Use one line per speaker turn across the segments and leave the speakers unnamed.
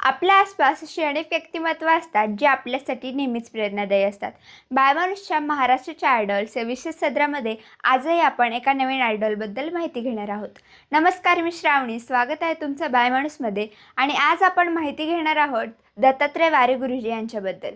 आपल्या आसपास अशी अनेक व्यक्तिमत्व असतात जे आपल्यासाठी नेहमीच प्रेरणादायी असतात. बायमानुसच्या महाराष्ट्राच्या आयडॉल्स या विशेष सदरामध्ये आजही आपण एका नवीन आयडॉलबद्दल माहिती घेणार आहोत. नमस्कार मी श्रावणी स्वागत आहे तुमचं बायमाणूसमध्ये आणि आज आपण माहिती घेणार आहोत दत्तात्रय वारे गुरुजी यांच्याबद्दल.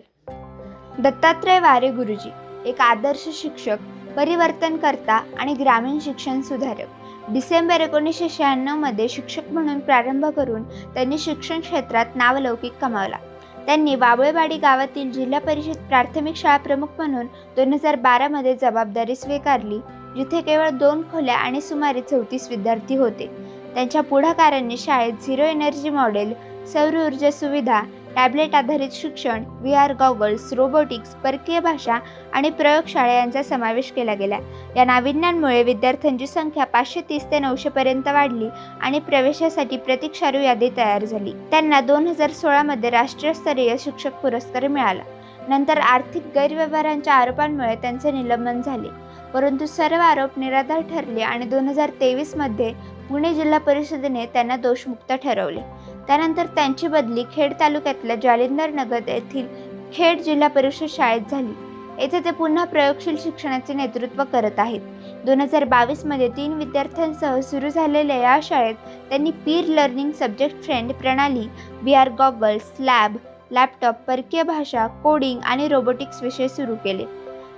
दत्तात्रय वारे गुरुजी एक आदर्श शिक्षक परिवर्तनकर्ता आणि ग्रामीण शिक्षण सुधारक. डिसेंबर एकोणीसशे शहाण्णवमध्ये शिक्षक म्हणून प्रारंभ करून त्यांनी शिक्षण क्षेत्रात नावलौकिक कमावला. त्यांनी बाबळेवाडी गावातील जिल्हा परिषद प्राथमिक शाळा प्रमुख म्हणून दोन हजार बारामध्ये जबाबदारी स्वीकारली जिथे केवळ दोन खोल्या आणि सुमारे चौतीस विद्यार्थी होते. त्यांच्या पुढाकारांनी शाळेत झिरो एनर्जी मॉडेल सौर ऊर्जा सुविधा टॅबलेट आधारित शिक्षण व्ही आर गॉगल्स रोबोटिक्स परकीय भाषा आणि प्रयोगशाळा यांचा समावेश केला गेला. या नाविन्यांमुळे विद्यार्थ्यांची संख्या पाचशे तीस ते नऊशेपर्यंत वाढली आणि प्रवेशासाठी प्रतीक्षारू यादी तयार झाली. त्यांना दोन हजार सोळामध्ये राष्ट्रीयस्तरीय शिक्षक पुरस्कार मिळाला. नंतर आर्थिक गैरव्यवहारांच्या आरोपांमुळे त्यांचे निलंबन झाले. परंतु सर्व आरोप निराधार ठरले आणि दोन हजार तेवीसमध्ये पुणे जिल्हा परिषदेने त्यांना दोषमुक्त ठरवले. त्यानंतर त्यांची बदली खेड तालुक्यातल्या जालिंदर नगर येथील खेड जिल्हा परिषद शाळेत झाली. येथे ते पुन्हा प्रयोगशील शिक्षणाचे नेतृत्व करत आहेत. दोन हजार बावीसमध्ये तीन विद्यार्थ्यांसह सुरू झालेल्या या शाळेत त्यांनी पीर लर्निंग सब्जेक्ट फ्रेंड प्रणाली V R goggles lab laptop परकीय भाषा कोडिंग आणि रोबोटिक्स विषय सुरू केले.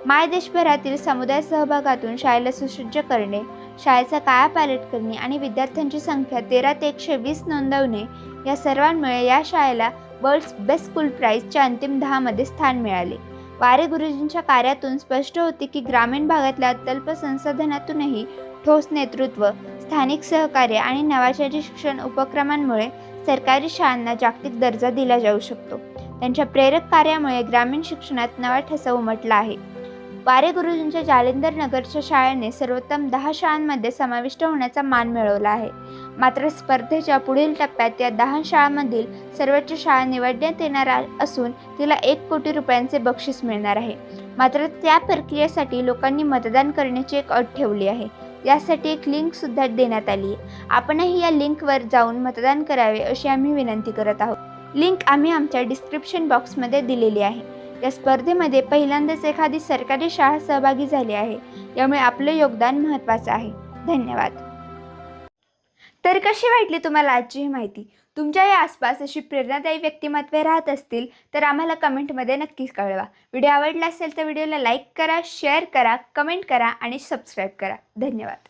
माय देशभरातील समुदाय सहभागातून शाळेला सुसज्ज करणे शाळेचा कायापालट करणे आणि विद्यार्थ्यांची संख्या तेरा ते एकशे वीस नोंदवणे या सर्वांमुळे या शाळेला वर्ल्ड्स बेस्ट स्कूल प्राईजच्या अंतिम दहामध्ये स्थान मिळाले. वारे गुरुजींच्या कार्यातून स्पष्ट होते की ग्रामीण भागातल्या अत्यल्प संसाधनातूनही ठोस नेतृत्व स्थानिक सहकार्य आणि नवाचारी शिक्षण उपक्रमांमुळे सरकारी शाळांना जागतिक दर्जा दिला जाऊ शकतो. त्यांच्या प्रेरक कार्यामुळे ग्रामीण शिक्षणात नवा ठसा उमटला आहे. वारे गुरुजींच्या जालिंदर नगरच्या शाळेने सर्वोत्तम दहा शाळांमध्ये समाविष्ट होण्याचा मान मिळवला आहे. मात्र स्पर्धेच्या पुढील टप्प्यात या दहा शाळांमधील सर्वोच्च शाळा निवडण्यात येणार असून तिला एक कोटी रुपयांचे बक्षीस मिळणार आहे. मात्र त्या प्रक्रियेसाठी लोकांनी मतदान करण्याची एक अट ठेवली आहे. यासाठी एक लिंक सुद्धा देण्यात आली आहे. आपणही या लिंकवर जाऊन मतदान करावे अशी आम्ही विनंती करत आहोत. लिंक आम्ही आमच्या डिस्क्रिप्शन बॉक्समध्ये दिलेली आहे. या स्पर्धेमध्ये पहिल्यांदाच एखादी सरकारी शाळा सहभागी झाली आहे. यामुळे आपलं योगदान महत्त्वाचं आहे. धन्यवाद. तर कशी वाटली तुम्हाला आजची ही माहिती? तुमच्या या आसपास अशी प्रेरणादायी व्यक्तिमत्वे राहत असतील तर आम्हाला कमेंटमध्ये नक्कीच कळवा. व्हिडिओ आवडला असेल तर व्हिडिओला लाईक करा शेअर करा कमेंट करा आणि सबस्क्राईब करा. धन्यवाद.